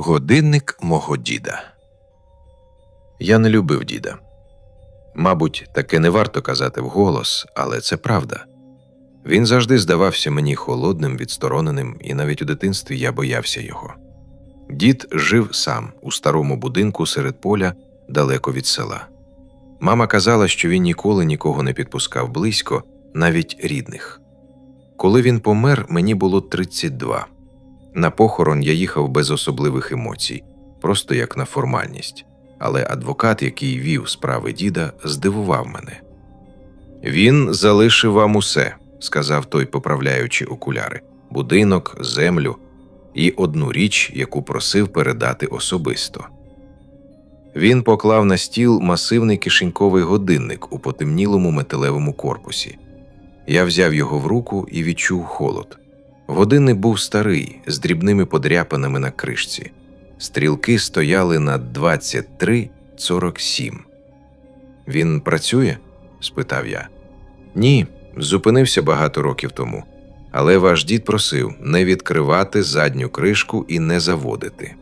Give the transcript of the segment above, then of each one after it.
Годинник мого діда. Я не любив діда. Мабуть, таке не варто казати вголос, але це правда. Він завжди здавався мені холодним, відстороненим, і навіть у дитинстві я боявся його. Дід жив сам у старому будинку серед поля, далеко від села. Мама казала, що він ніколи нікого не підпускав близько, навіть рідних. Коли він помер, мені було 32. На похорон я їхав без особливих емоцій, просто як на формальність. Але адвокат, який вів справи діда, здивував мене. Він залишив вам усе, сказав той, поправляючи окуляри, будинок, землю і одну річ, яку просив передати особисто. Він поклав на стіл масивний кишеньковий годинник у потемнілому металевому корпусі. Я взяв його в руку і відчув холод. Годинник був старий, з дрібними подряпинами на кришці. Стрілки стояли на 23.47. Він працює? спитав я. Ні, зупинився багато років тому. Але ваш дід просив не відкривати задню кришку і не заводити.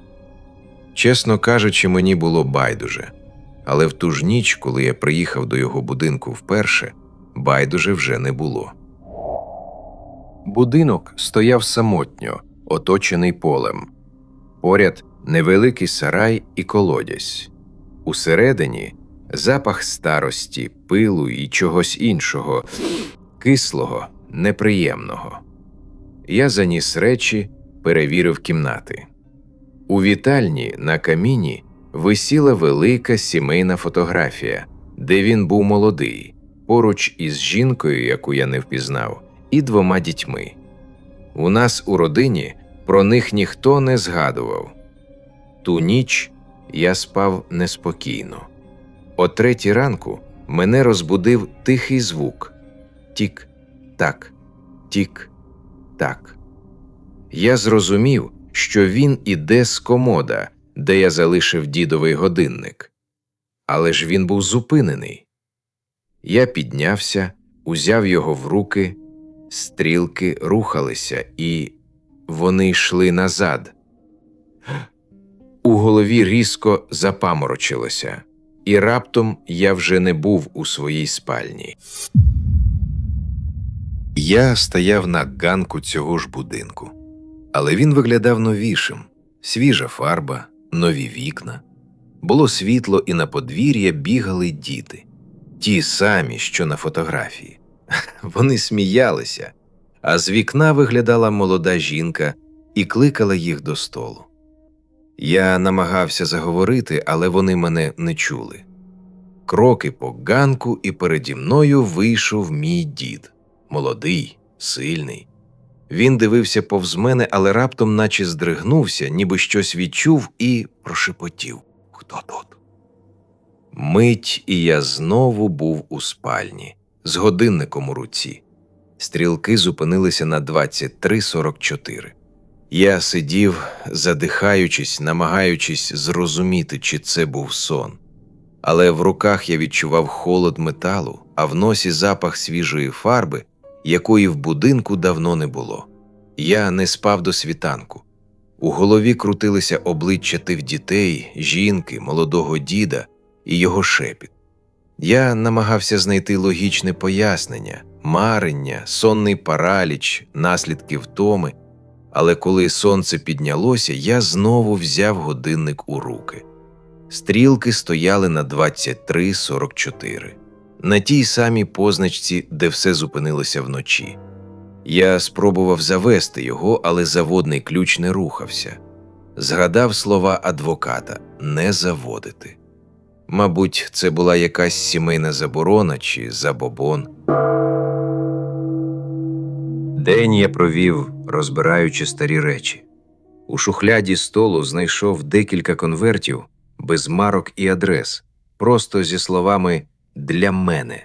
Чесно кажучи, мені було байдуже. Але в ту ж ніч, коли я приїхав до його будинку вперше, байдуже вже не було. Будинок стояв самотньо, оточений полем. Поряд невеликий сарай і колодязь. Усередині запах старості, пилу і чогось іншого, кислого, неприємного. Я заніс речі, перевірив кімнати. У вітальні на каміні висіла велика сімейна фотографія, де він був молодий, поруч із жінкою, яку я не впізнав, і двома дітьми. У нас у родині про них ніхто не згадував. Ту ніч я спав неспокійно. О третій ранку мене розбудив тихий звук тік, так, тік, так. Я зрозумів, що він іде з комода, де я залишив дідовий годинник. Але ж він був зупинений. Я піднявся, узяв його в руки, стрілки рухалися, і вони йшли назад. У голові різко запаморочилося, і раптом я вже не був у своїй спальні. Я стояв на ганку цього ж будинку, але він виглядав новішим свіжа фарба, нові вікна. Було світло, і на подвір'я бігали діти, ті самі, що на фотографії. Вони сміялися, а з вікна виглядала молода жінка і кликала їх до столу. Я намагався заговорити, але вони мене не чули. Кроки по ганку, і переді мною вийшов мій дід молодий, сильний. Він дивився повз мене, але раптом, наче здригнувся, ніби щось відчув і прошепотів Хто тут? Мить, і я знову був у спальні з годинником у руці. Стрілки зупинилися на 23.44. Я сидів, задихаючись, намагаючись зрозуміти, чи це був сон. Але в руках я відчував холод металу, а в носі запах свіжої фарби, якої в будинку давно не було. Я не спав до світанку. У голові крутилися обличчя тих дітей, жінки, молодого діда і його шепіт. Я намагався знайти логічне пояснення, марення, сонний параліч, наслідки втоми, але коли сонце піднялося, я знову взяв годинник у руки. Стрілки стояли на 23.44, на тій самій позначці, де все зупинилося вночі. Я спробував завести його, але заводний ключ не рухався. Згадав слова адвоката не заводити. Мабуть, це була якась сімейна заборона чи забобон. День я провів, розбираючи старі речі. У шухляді столу знайшов декілька конвертів без марок і адрес, просто зі словами для мене.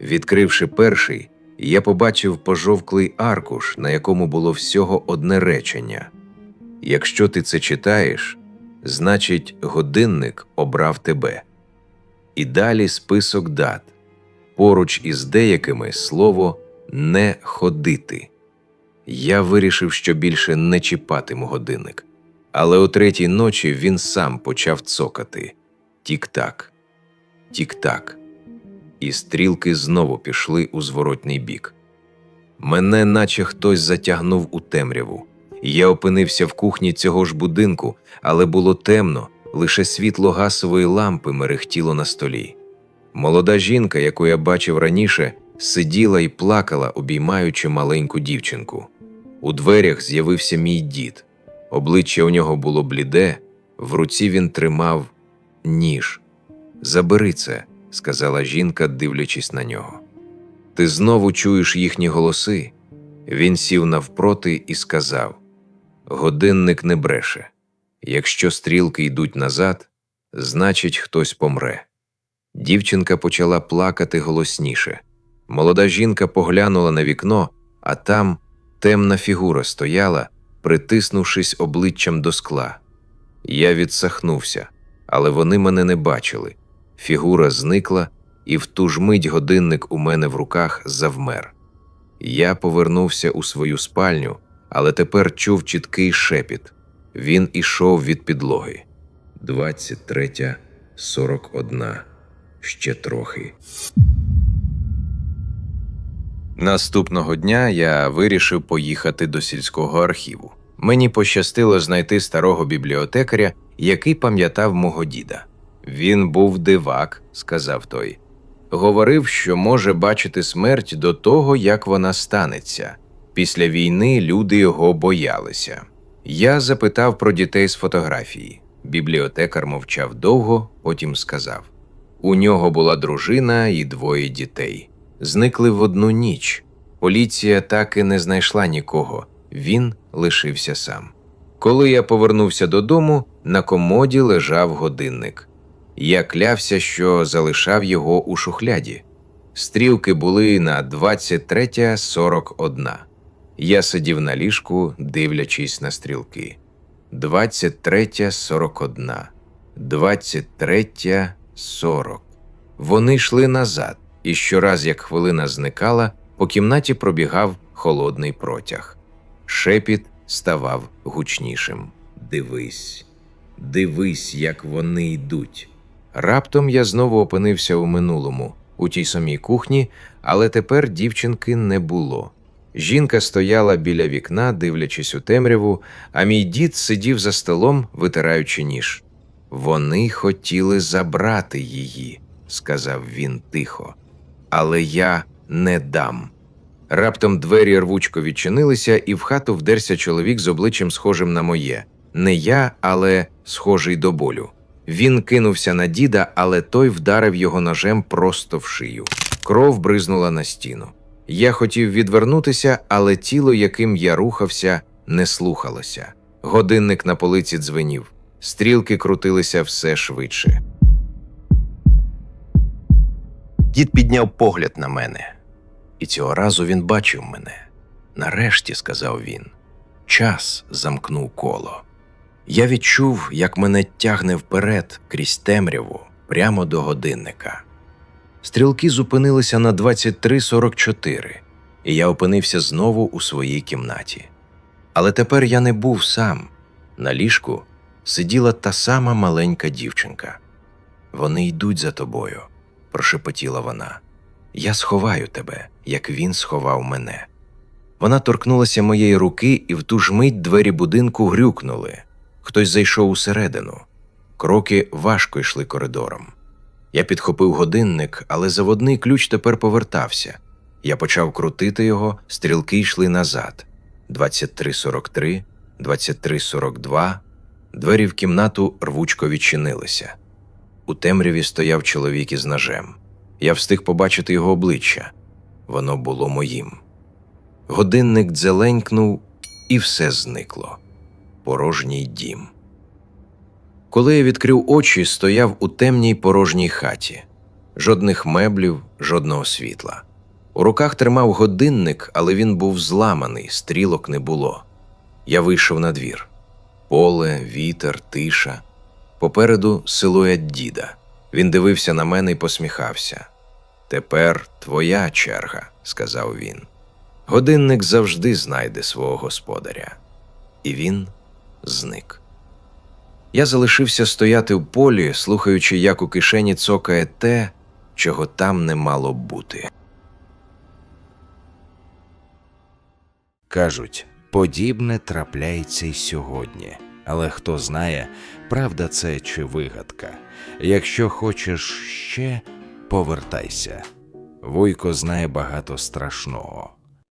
Відкривши перший, я побачив пожовклий аркуш, на якому було всього одне речення. Якщо ти це читаєш, значить, годинник обрав тебе. І далі список дат. Поруч із деякими слово не ходити. Я вирішив, що більше не чіпатиму годинник. Але о третій ночі він сам почав цокати тік-так, тік-так, і стрілки знову пішли у зворотний бік. Мене наче хтось затягнув у темряву. Я опинився в кухні цього ж будинку, але було темно, лише світло гасової лампи мерехтіло на столі. Молода жінка, яку я бачив раніше, сиділа і плакала, обіймаючи маленьку дівчинку. У дверях з'явився мій дід. Обличчя у нього було бліде, в руці він тримав ніж. Забери це, сказала жінка, дивлячись на нього. Ти знову чуєш їхні голоси. Він сів навпроти і сказав: Годинник не бреше. Якщо стрілки йдуть назад, значить, хтось помре. Дівчинка почала плакати голосніше. Молода жінка поглянула на вікно, а там темна фігура стояла, притиснувшись обличчям до скла. Я відсахнувся, але вони мене не бачили. Фігура зникла, і в ту ж мить годинник у мене в руках завмер. Я повернувся у свою спальню, але тепер чув чіткий шепіт. Він ішов від підлоги. Двадцять третя, сорок одна. Ще трохи. Наступного дня я вирішив поїхати до сільського архіву. Мені пощастило знайти старого бібліотекаря, який пам'ятав мого діда. Він був дивак, сказав той. Говорив, що може бачити смерть до того, як вона станеться. Після війни люди його боялися. Я запитав про дітей з фотографії. Бібліотекар мовчав довго, потім сказав: у нього була дружина і двоє дітей. Зникли в одну ніч. Поліція так і не знайшла нікого. Він лишився сам. Коли я повернувся додому, на комоді лежав годинник. Я клявся, що залишав його у шухляді. Стрілки були на 23.41. Я сидів на ліжку, дивлячись на стрілки. 23.41. 23.40. Вони йшли назад, і щораз, як хвилина зникала, по кімнаті пробігав холодний протяг. Шепіт ставав гучнішим. Дивись, дивись, як вони йдуть. Раптом я знову опинився у минулому, у тій самій кухні, але тепер дівчинки не було. Жінка стояла біля вікна, дивлячись у темряву, а мій дід сидів за столом, витираючи ніж. Вони хотіли забрати її, сказав він тихо. Але я не дам. Раптом двері рвучко відчинилися, і в хату вдерся чоловік з обличчям схожим на моє. Не я, але схожий до болю. Він кинувся на діда, але той вдарив його ножем просто в шию. Кров бризнула на стіну. Я хотів відвернутися, але тіло, яким я рухався, не слухалося. Годинник на полиці дзвенів. Стрілки крутилися все швидше. Дід підняв погляд на мене, і цього разу він бачив мене. Нарешті, сказав він, час замкнув коло. Я відчув, як мене тягне вперед крізь темряву прямо до годинника. Стрілки зупинилися на 23.44, і я опинився знову у своїй кімнаті. Але тепер я не був сам. На ліжку сиділа та сама маленька дівчинка. Вони йдуть за тобою, прошепотіла вона. Я сховаю тебе, як він сховав мене. Вона торкнулася моєї руки, і в ту ж мить двері будинку грюкнули. Хтось зайшов усередину. Кроки важко йшли коридором. Я підхопив годинник, але заводний ключ тепер повертався. Я почав крутити його, стрілки йшли назад. 23.43, 23.42. Двері в кімнату рвучко відчинилися. У темряві стояв чоловік із ножем. Я встиг побачити його обличчя. Воно було моїм. Годинник дзеленькнув, і все зникло. Порожній дім. Коли я відкрив очі, стояв у темній порожній хаті. Жодних меблів, жодного світла. У руках тримав годинник, але він був зламаний, стрілок не було. Я вийшов на двір. Поле, вітер, тиша. Попереду силует діда. Він дивився на мене і посміхався. Тепер твоя черга, сказав він. Годинник завжди знайде свого господаря. І він зник. Я залишився стояти в полі, слухаючи, як у кишені цокає те, чого там не мало бути. Кажуть, подібне трапляється й сьогодні. Але хто знає, правда це чи вигадка. Якщо хочеш ще, повертайся. Вуйко знає багато страшного.